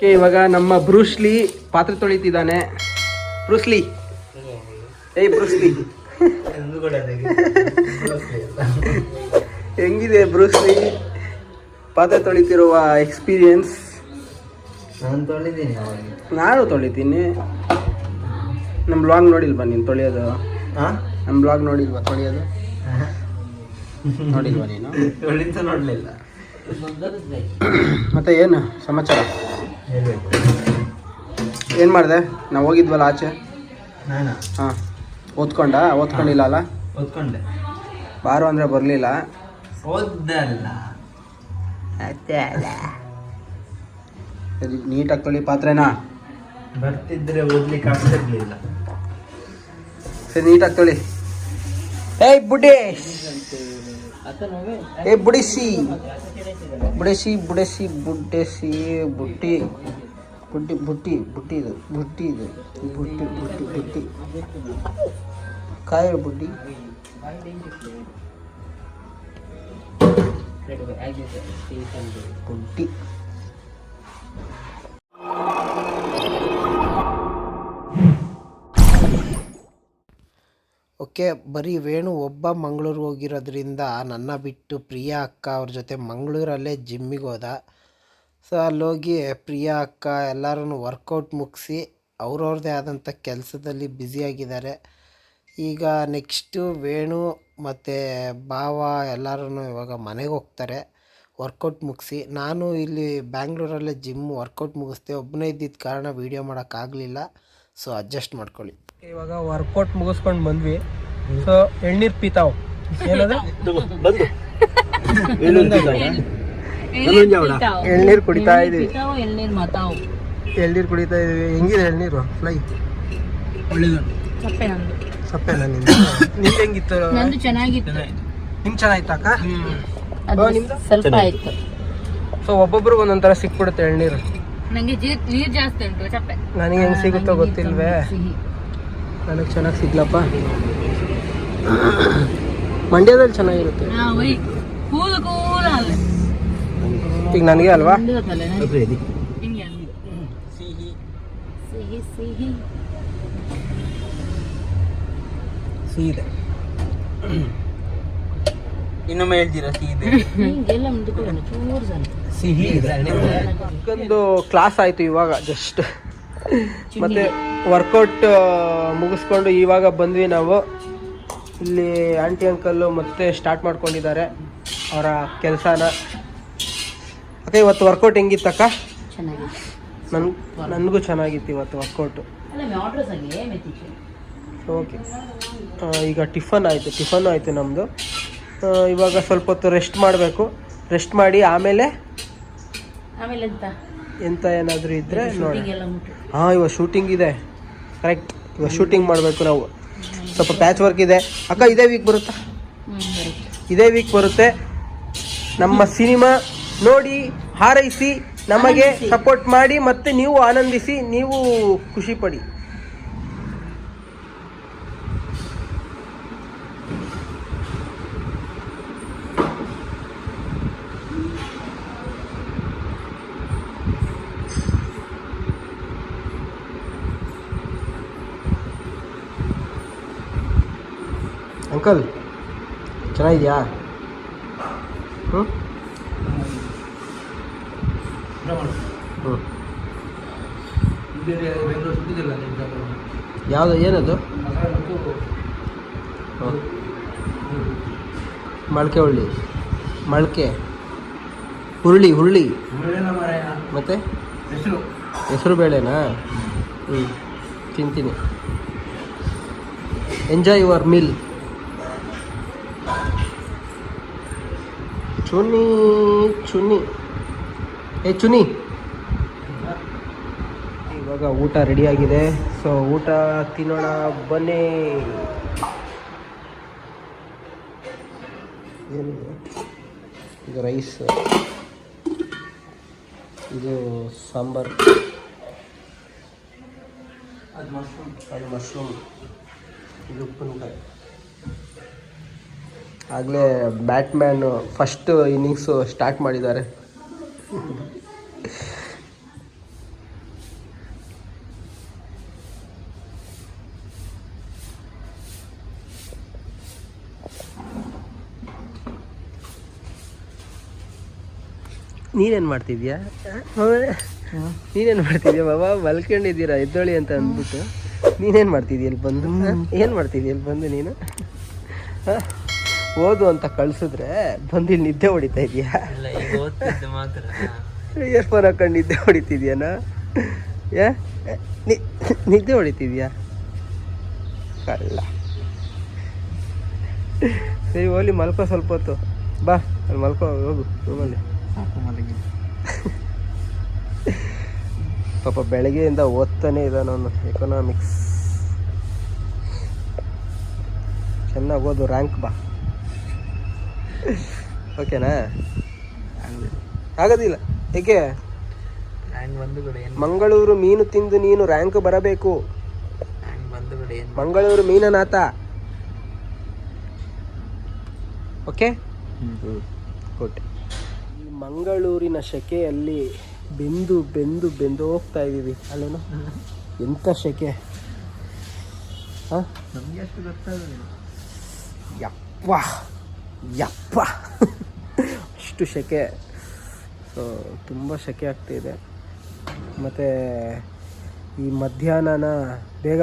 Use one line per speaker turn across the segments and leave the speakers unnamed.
Okay ಇವಾಗ ನಮ್ಮ Bruce Lee ಪಾತ್ರೆ ತೊಳಿತಿದ್ದಾನೆ. ಬ್ರೂಸ್ಲಿ ಏಯ್ ಬ್ರೂಸ್ಲಿ ಹೆಂಗಿದೆ ಬ್ರೂಸ್ಲಿ ಪಾತ್ರೆ ತೊಳಿತಿರುವ ಎಕ್ಸ್ಪೀರಿಯನ್ಸ್?
ನಾನು ತೊಳಿತೀನಿ
ನಾನು ತೊಳಿತೀನಿ. ನಮ್ಮ ಬ್ಲಾಗ್ ನೋಡಿಲ್ವಾ ನೀನು ತೊಳೆಯೋದು? ನಮ್ಮ ಬ್ಲಾಗ್ ನೋಡಿಲ್ವಾ ತೊಳೆಯೋದು? ನೋಡಿಲ್ವಾ ನೀನು?
ನೋಡಲಿಲ್ಲ.
ಮತ್ತೆ ಏನು ಸಮಾಚಾರ?
ಹೇಳ್ಬೇಕು
ಏನು ಮಾಡಿದೆ? ನಾವು ಹೋಗಿದ್ವಲ್ಲ ಆಚೆ.
ನಾನಾ?
ಹಾಂ. ಓದ್ಕೊಂಡ? ಓದ್ಕೊಂಡಿಲ್ಲ ಅಲ್ಲ?
ಓದ್ಕೊಂಡೆ.
ಬಾರು ಅಂದರೆ ಬರಲಿಲ್ಲ.
ಓದ್ದಲ್ಲ
ನೀಟಾಗಿ ತೊಳಿ ಪಾತ್ರೆನಾ.
ಬರ್ತಿದ್ರೆ ಓದ್ಲಿಕ್ಕೆ ಆಗ್ತಿರ್ಲಿಲ್ಲ.
ಸರಿ ನೀಟಾಗಿ ತೊಳಿ. ಏಯ್ ಬುಡೇಶ್ ಏ ಬುಡಿಸಿ ಬುಡೇಸಿ ಬುಡೇಸಿ ಬುಡ್ಡೇಸಿ ಬುಟ್ಟಿ ಬುಟ್ಟಿ ಬುಟ್ಟಿ ಬುಟ್ಟಿ ಇದು ಬುಟ್ಟಿ ಇದು ಬುಟ್ಟಿ ಬುಟ್ಟಿ ಬುಟ್ಟಿ ಕಾಯ ಬುಡ್ಡಿ ಬುಟ್ಟಿ ಓಕೆ, ಬರೀ ವೇಣು ಒಬ್ಬ ಮಂಗ್ಳೂರಿಗೆ ಹೋಗಿರೋದ್ರಿಂದ ನನ್ನ ಬಿಟ್ಟು ಪ್ರಿಯಾ ಅಕ್ಕ ಅವ್ರ ಜೊತೆ ಮಂಗಳೂರಲ್ಲೇ ಜಿಮ್ಮಿಗೆ ಹೋದ. ಸೊ, ಅಲ್ಲೋಗಿ ಪ್ರಿಯಾ ಅಕ್ಕ ಎಲ್ಲರೂ ವರ್ಕೌಟ್ ಮುಗಿಸಿ ಅವ್ರವ್ರದ್ದೇ ಆದಂಥ ಕೆಲಸದಲ್ಲಿ ಬ್ಯುಸಿಯಾಗಿದ್ದಾರೆ. ಈಗ ನೆಕ್ಸ್ಟು ವೇಣು ಮತ್ತು ಭಾವ ಎಲ್ಲರೂ ಇವಾಗ ಮನೆಗೆ ಹೋಗ್ತಾರೆ, ವರ್ಕೌಟ್ ಮುಗಿಸಿ. ನಾನು ಇಲ್ಲಿ ಬ್ಯಾಂಗ್ಳೂರಲ್ಲೇ ಜಿಮ್ ವರ್ಕೌಟ್ ಮುಗಿಸ್ದೆ ಒಬ್ಬನೇ ಇದ್ದಿದ್ದ ಕಾರಣ ವೀಡಿಯೋ ಮಾಡೋಕ್ಕಾಗಲಿಲ್ಲ. ಸೊ, ಅಡ್ಜಸ್ಟ್ ಮಾಡ್ಕೊಳ್ಳಿ. ಇವಾಗ ವರ್ಕೌಟ್ ಮುಗಿಸ್ಕೊಂಡು ಬಂದ್ವಿ. ಸೊ ಎಳ್ನೀರ್ ಪೀತಾವ್. ಏನದು? ಎಳ್ನೀರು ಕುಡಿತಾ ಇದೀವಿ
ಎಳ್ನೀರ್ ಮಾತಾವು.
ಎಳ್ನೀರು ಕುಡಿತಾ ಇದೀವಿ ಹೆಂಗಿದೆ ಎಳ್ನೀರು? ಫ್ಲೈ?
ಸಪ್ಪೆ ನಂದು.
ನಿಂದು? ನಿಂದು ಹೆಂಗಿತ್ತು?
ನಂದು ಚೆನ್ನಾಗಿತ್ತು.
ನಿಮ್ ಚೆನ್ನಾಗಿತ್ತು ಅಕ್ಕ?
ಅದು
ಓ,
ಸ್ವಲ್ಪ ಆಯ್ತು.
ಸೊ ಒಬ್ಬೊಬ್ರಿಗೆ ಒಂದೊಂಥರ ಸಿಕ್ಬಿಡುತ್ತೆ ಎಳ್ನೀರು.
ನಂಗೆ ಜೀ- ನೀರ್ ಜಾಸ್ತಿ ಉಂಟು ಸಪ್ಪೆ.
ನನಗೆ ಹೆಂಗ್ ಸಿಗುತ್ತೋ ಗೊತ್ತಿಲ್ವೇ? ನನಗೆ ಚೆನ್ನಾಗಿ ಸಿಗ್ಲಪ್ಪ. ಮಂಡ್ಯದಲ್ಲಿ ಚೆನ್ನಾಗಿರುತ್ತೆ. ಈಗ ನನಗೆ ಅಲ್ವಾ? ಸೀರೆ.
ಇನ್ನೊಮ್ಮೆ ಹೇಳ್ತೀರಾ
ಸೀರೆ
ಸಿಹಿ ಇದೆ. ಒಂದು ಕ್ಲಾಸ್ ಆಯ್ತು ಇವಾಗ ಜಸ್ಟ್ ಮತ್ತೆ ವರ್ಕೌಟ್ ಮುಗಿಸ್ಕೊಂಡು ಇವಾಗ ಬಂದ್ವಿ ನಾವು. ಇಲ್ಲಿ ಆಂಟಿ ಅಂಕಲ್ಲು ಮತ್ತೆ ಸ್ಟಾರ್ಟ್ ಮಾಡ್ಕೊಂಡಿದ್ದಾರೆ ಅವರ ಕೆಲಸನ. ಅಕ್ಕ ಇವತ್ತು ವರ್ಕೌಟ್ ಹೆಂಗಿತ್ತಕ್ಕ ನನ್ ನನಗೂ ಚೆನ್ನಾಗಿತ್ತು ಇವತ್ತು ವರ್ಕೌಟು ಓಕೆ. ಈಗ ಟಿಫನ್ ಆಯಿತು ಟಿಫನ್ ಆಯಿತು ನಮ್ಮದು ಇವಾಗ ಸ್ವಲ್ಪ ಹೊತ್ತು ರೆಸ್ಟ್ ಮಾಡಬೇಕು. ರೆಸ್ಟ್ ಮಾಡಿ ಆಮೇಲೆ?
ಆಮೇಲೆ ಎಂತ?
ಏನಾದರೂ ಇದ್ದರೆ ನೋಡಿ ಹಾಂ ಇವಾಗ ಶೂಟಿಂಗ್ ಇದೆ. ಕರೆಕ್ಟ್ ಇವಾಗ ಶೂಟಿಂಗ್ ಮಾಡಬೇಕು ನಾವು. ಸ್ವಲ್ಪ ಪ್ಯಾಚ್ ವರ್ಕ್ ಇದೆ. ಅಕ್ಕ ಇದೇ ವೀಕ್ ಬರುತ್ತಾ? ಇದೇ ವೀಕ್ ಬರುತ್ತೆ. ನಮ್ಮ ಸಿನಿಮಾ ನೋಡಿ ಹಾರೈಸಿ ನಮಗೆ ಸಪೋರ್ಟ್ ಮಾಡಿ ಮತ್ತೆ ನೀವು ಆನಂದಿಸಿ ನೀವು ಖುಷಿ ಪಡಿ. ಅಂಕಲ್ ಚೆನ್ನಾಗಿದೆಯಾ ಹ್ಞೂ ಹ್ಞೂ ಯಾವುದು, ಏನದು? ಮೊಳಕೆ ಹುಳ್ಳಿ ಮೊಳಕೆ. ಹುರುಳಿ ಹುರುಳಿ. ಮತ್ತೆ? ಹೆಸರು ಬೇಳೆನಾ? ಹ್ಞೂ ತಿಂತೀನಿ. Enjoy your meal Chunni Chuni ಏ ಚುನ್ನಿ. ಇವಾಗ ಊಟ ರೆಡಿಯಾಗಿದೆ ಸೊ ಊಟ ತಿನ್ನೋಣ ಬನ್ನಿ. ಇದು ರೈಸ್ ಇದು ಸಾಂಬಾರ್. ಅದು ಮಶ್ರೂಮ್ ಇದು ಉಪ್ಪಿನಕಾಯಿ. ಆಗಲೇ ಬ್ಯಾಟ್ಮ್ಯಾನು ಫಸ್ಟು ಇನ್ನಿಂಗ್ಸು ಸ್ಟಾರ್ಟ್ ಮಾಡಿದ್ದಾರೆ. ನೀನೇನು ಮಾಡ್ತಿದ್ಯಾ? ನೀನೇನು ಮಾಡ್ತಿದ್ಯಾ? ಬಾಬಾ, ಮಲ್ಕೊಂಡಿದ್ದೀರಾ? ಎದ್ದೋಳಿ ಅಂತ ಅಂದ್ಬಿಟ್ಟು. ನೀನೇನು ಮಾಡ್ತಿದ್ಯಾ ಇಲ್ಲಿ ಬಂದು? ಏನು ಮಾಡ್ತಿದ್ಯಾ ಇಲ್ಲಿ ಬಂದು ನೀನು? ಹಾಂ? ಓದು ಅಂತ ಕಳ್ಸಿದ್ರೆ ಬಂದು ಇಲ್ಲಿ ನಿದ್ದೆ ಹೊಡಿತಾ ಇದೆಯಾ?
ಇಲ್ಲ
ಫೋನ್ ಹಾಕೊಂಡು ನಿದ್ದೆ ಹೊಡಿತಿದ್ಯಾನ? ಏ ನಿದ್ದೆ ಹೊಡಿತಿದ್ಯಾ? ಕಳ್ಳ. ಸರಿ ಹೋಗ್ಲಿ ಮಲ್ಕೋ ಸ್ವಲ್ಪ ಹೊತ್ತು. ಬಾ ಅಲ್ಲಿ ಮಲ್ಕೋ ಹೋಗು ರೂಮಲ್ಲಿ. ಪಾಪ ಬೆಳಗ್ಗೆಯಿಂದ ಓದ್ತಾನೆ ನಾನು ಎಕನಾಮಿಕ್ಸ್ ಚೆನ್ನಾಗಿ ಓದು ರ್ಯಾಂಕ್ ಬಾ. ಓಕೆನಾ ಆಗೋದಿಲ್ಲ ಏಕೆ? ಮಂಗಳೂರು ಮೀನು ತಿಂದು ನೀನು ರ್ಯಾಂಕ್ ಬರಬೇಕು. ಮಂಗಳೂರು ಮೀನನಾಥ. ಓಕೆ ಗುಡ್ ಈ ಮಂಗಳೂರಿನ ಶೆಕೆಯಲ್ಲಿ ಬೆಂದು ಬೆಂದು ಬೆಂದು ಹೋಗ್ತಾ ಇದ್ದೀವಿ. ಅಲ್ಲೇನು? ಎಂಥ ಶೆಕೆ? ಹಾಂ?
ನಮಗೆ ಅಷ್ಟು ಗೊತ್ತಾಗ
ಯಪ್ಪ ಯಪ್ಪ. ಅಷ್ಟು ಸೆಕೆ ಸೊ ತುಂಬ ಶೆಕೆ ಆಗ್ತಿದೆ ಮತ್ತು ಈ ಮಧ್ಯಾಹ್ನನ ಬೇಗ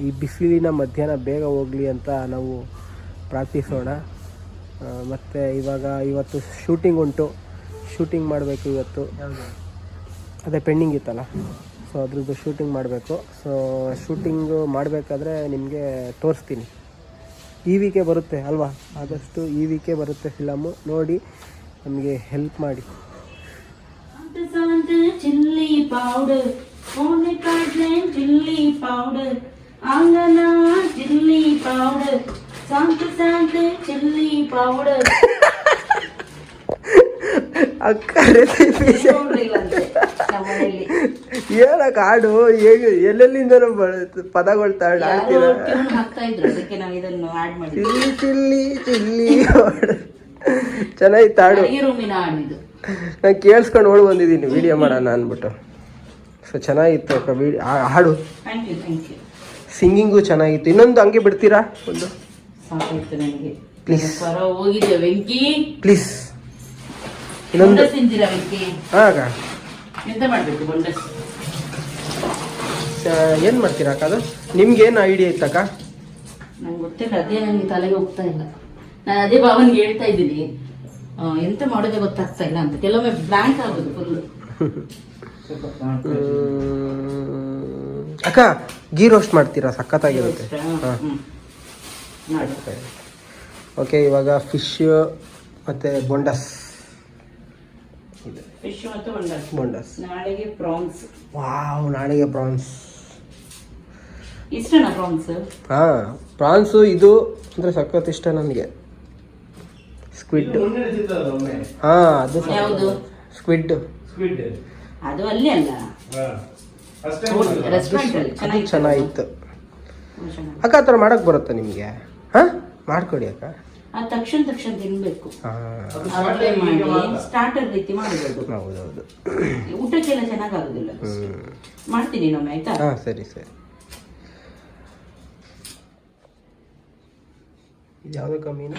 ಈ ಬಿಸಿಲಿನ ಮಧ್ಯಾಹ್ನ ಬೇಗ ಹೋಗಲಿ ಅಂತ ನಾವು ಪ್ರಾರ್ಥಿಸೋಣ. ಮತ್ತು ಇವಾಗ ಇವತ್ತು ಶೂಟಿಂಗ್ ಉಂಟು. ಶೂಟಿಂಗ್ ಮಾಡಬೇಕು ಇವತ್ತು. ಅದೇ ಪೆಂಡಿಂಗ್ ಇತ್ತಲ್ಲ. ಸೊ ಅದ್ರದ್ದು ಶೂಟಿಂಗ್ ಮಾಡಬೇಕು. ಸೊ ಶೂಟಿಂಗು ಮಾಡಬೇಕಾದ್ರೆ ನಿಮಗೆ ತೋರಿಸ್ತೀನಿ. ಇ ವಿಕೆ ಬರುತ್ತೆ ಅಲ್ವಾ? ಆದಷ್ಟು ಇ ವಿಕೆ ಬರುತ್ತೆ ಫಿಲಮು. ನೋಡಿ ನಮಗೆ ಹೆಲ್ಪ್ ಮಾಡಿ.
ಚಿಲ್ಲಿ ಪೌಡರ್ ಚಿಲ್ಲಿ ಪೌಡರ್ ಆಂಗನ ಚಿಲ್ಲಿ ಪೌಡರ್ ಸಾಂತ ಸಾಂತ ಚಿಲ್ಲಿ ಪೌಡರ್
ಅಕ್ಕ ಏನಕ್ಕೆ ಹಾಡು ಹೇಗೆ ಎಲ್ಲೆಲ್ಲಿಂದ ಪದಗಳು ತಾಳು ಚಿಲ್ಲಿ ಚಿಲ್ಲಿ ಚಿಲ್ಲಿ ಚೆನ್ನಾಗಿತ್ತು ಹಾಡು ನಾನು ಕೇಳಿಸ್ಕೊಂಡು ಓಡ್ ಬಂದಿದ್ದೀನಿ ವಿಡಿಯೋ ಮಾಡೋಣ ಅಂದ್ಬಿಟ್ಟು. ಸೊ ಚೆನ್ನಾಗಿತ್ತು ಅಕ್ಕ ವಿಡಿಯೋ ಹಾಡು. ಸಿಂಗಿಂಗು ಚೆನ್ನಾಗಿತ್ತು. ಇನ್ನೊಂದು ಹಂಗೆ ಬಿಡ್ತೀರಾ? ಒಂದು.
ಪ್ಲೀಸ್
ಪ್ಲೀಸ್ ಇನ್ನೊಂದು. ಹಾಂ ಅಕ್ಕ
ಎಂತ ಮಾಡ್ಬೇಕು ಬೊಂಡಸ್
ಏನು ಮಾಡ್ತೀರಾ ಅಕ್ಕ ಅದು? ನಿಮ್ಗೆ ಏನ್ ಐಡಿಯಾ ಇತ್ತಕ್ಕ
ನಂಗೆ ಗೊತ್ತಿಲ್ಲ ಅದೇ ನನಗೆ ತಲೆಗೆ ಹೋಗ್ತಾ ಇಲ್ಲ. ನಾನು ಅದೇ ಭಾವನ್ಗೆ ಹೇಳ್ತಾ ಇದ್ದೀನಿ. ಎಂತ ಮಾಡೋದೇ ಗೊತ್ತಾಗ್ತಾ ಇಲ್ಲ ಅಂತ. ಕೆಲವೊಮ್ಮೆ ಬ್ಲಾಂಕ್ ಆಗೋದು ಫುಲ್
ಅಕ್ಕ ಗೀ ರೋಸ್ಟ್ ಮಾಡ್ತೀರಾ? ಸಖತ್ತಾಗಿರುತ್ತೆ. ಓಕೆ ಇವಾಗ ಫಿಶ್ ಮತ್ತು ಬೊಂಡಸ್
ಫಿಶ್ ಮತ್ತು ನಾಳೆಗೆ ಪ್ರಾನ್ಸ್
ವಾವ್ ನಾಳೆಗೆ ಪ್ರಾನ್ಸ್
ಇಷ್ಟನಾ ಪ್ರಾನ್ಸ್
ಹಾಂ ಪ್ರಾನ್ಸು ಇದು ಅಂದರೆ ಸಖತ್ ಇಷ್ಟ ನನಗೆ. ಸ್ಕ್ವಿಡ್ ಹಾಂ ಅದು
ಯಾವುದು?
ಸ್ಕ್ವಿಡ್
ಅದು ಅಲ್ಲಿ ಅಲ್ಲ. ರೆಸ್ಟೋರೆಂಟ್ ಅಲ್ಲಿ.
ಅದು
ಚೆನ್ನಾಗಿತ್ತು.
ಅಕ್ಕ ಆ ಥರ ಮಾಡಕ್ಕೆ ಬರುತ್ತಾ ನಿಮಗೆ? ಹಾಂ? ಮಾಡ್ಕೊಡಿ ಅಕ್ಕ.
ಆ ತಕ್ಷಣ ತಕ್ಷಣ ತಿನ್ಬೇಕು. ಮಾಡಿ ಸ್ಟಾರ್ಟರ್ ರೀತಿ ಮಾಡಬೇಕು
ಹೌದೌದು.
ಊಟಕ್ಕೆಲ್ಲ ಚೆನ್ನಾಗಾಗುದಿಲ್ಲ ಮಾಡ್ತೀನಿ ಇನ್ನೊಮ್ಮೆ ಆಯ್ತಾ?
ಹಾಂ ಸರಿ ಸರಿ. ಇದು ಯಾವುದಕ್ಕ ಮೀನು?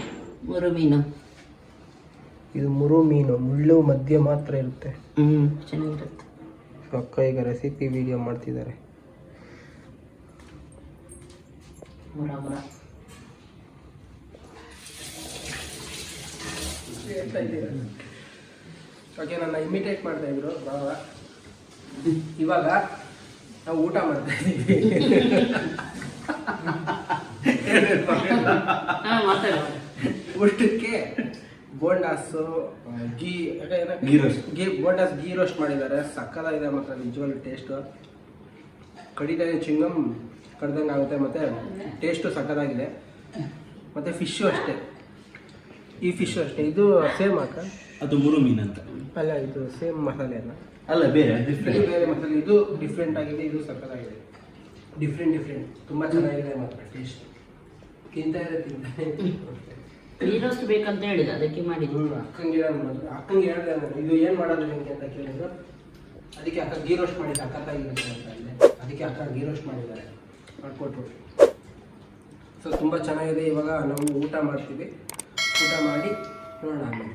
ಮೂರು ಮೀನು.
ಇದು ಮುರು ಮೀನು ಮುಳ್ಳು ಮಧ್ಯ ಮಾತ್ರ ಇರುತ್ತೆ.
ಹ್ಮ್ ಚೆನ್ನಾಗಿರುತ್ತೆ.
ಅಕ್ಕ ಈಗ ರೆಸಿಪಿ ವಿಡಿಯೋ ಮಾಡ್ತಿದ್ದಾರೆ.
ಮುರ ಮುರ.
ಓಕೆ ನನ್ನ ಇಮಿಟೇಟ್ ಮಾಡ್ತಾ ಇದ್ರು ಭಾವ. ಇವಾಗ ನಾವು ಊಟ ಮಾಡ್ತಾ ಇದ್ದೀವಿ. ಊಟಕ್ಕೆ ಬೋಂಡಾಸು ಗೀ
ಗೀ roast.
ಗೀ ಬೋಂಡಾಸ್ ಗೀ ರೋಸ್ಟ್ ಮಾಡಿದ್ದಾರೆ. ಸಕ್ಕತ್ತಾಗಿದೆ ಮಾತ್ರ ನಿಜವಾಗ್ಲೂ ಟೇಸ್ಟು ಕಡಿತ ಚಿಂಗಮ್ ಕಡ್ದಂಗೆ ಆಗುತ್ತೆ ಮತ್ತು ಟೇಸ್ಟು ಸಕ್ಕದಾಗಿದೆ ಮತ್ತು ಫಿಶ್ಶು ಅಷ್ಟೇ. ಈ ಫಿಶ್ ಅಷ್ಟೇ. ಇದು ಸೇಮ್ ಅಕ್ಕ
ಅದು ಮುರು ಮೀನು ಅಂತ.
ಅಲ್ಲ ಇದು ಸೇಮ್ ಮಸಾಲೆ ಅಲ್ಲ?
ಅಲ್ಲ ಬೇರೆ
ಇದು
ಡಿಫ್ರೆಂಟ್
ಬೇರೆ ಮಸಾಲೆ. ಇದು ಡಿಫ್ರೆಂಟ್ ಆಗಿದೆ ಇದು ಸಕ್ಕತ್ತಾಗಿದೆ. ಡಿಫ್ರೆಂಟ್ ಡಿಫ್ರೆಂಟ್ ತುಂಬ ಚೆನ್ನಾಗಿದೆ ಮಾತ್ರ ಟೇಸ್ಟ್ ತಿಂತಾ ಇದೆ ತಿಂತಾನೆ
ನೀರಷ್ಟು ಬೇಕಂತ ಹೇಳಿದ ಅದಕ್ಕೆ ಮಾಡಿದ್ದು.
ಅಕ್ಕಂಗೆ ಅಕ್ಕಂಗೆ ಅಕ್ಕಂಗೆ ಹೇಳಿದೆ ನಾನು ಇದು ಏನು ಮಾಡೋದು ನಿಮಗೆ ಅಂತ ಕೇಳಿದ್ರು ಅದಕ್ಕೆ ಅಕ್ಕ ಗೀ ರೋಸ್ಟ್ ಅಕ್ಕ ಅಕ್ಕತ್ತಾಗಿರುತ್ತೆ ಅಂತ ಅಂದೆ ಅದಕ್ಕೆ ಅಕ್ಕ ಗೀ ರೋಸ್ಟ್ ಮಾಡಿದ್ದಾರೆ. ಮಾಡಿಕೊಟ್ರು. ಸೊ ತುಂಬ ಚೆನ್ನಾಗಿದೆ. ಇವಾಗ ನಾವು ಊಟ ಮಾಡ್ತೀವಿ. ಊಟ ಮಾಡಿ ನೋಡೋಣ ಆಮೇಲೆ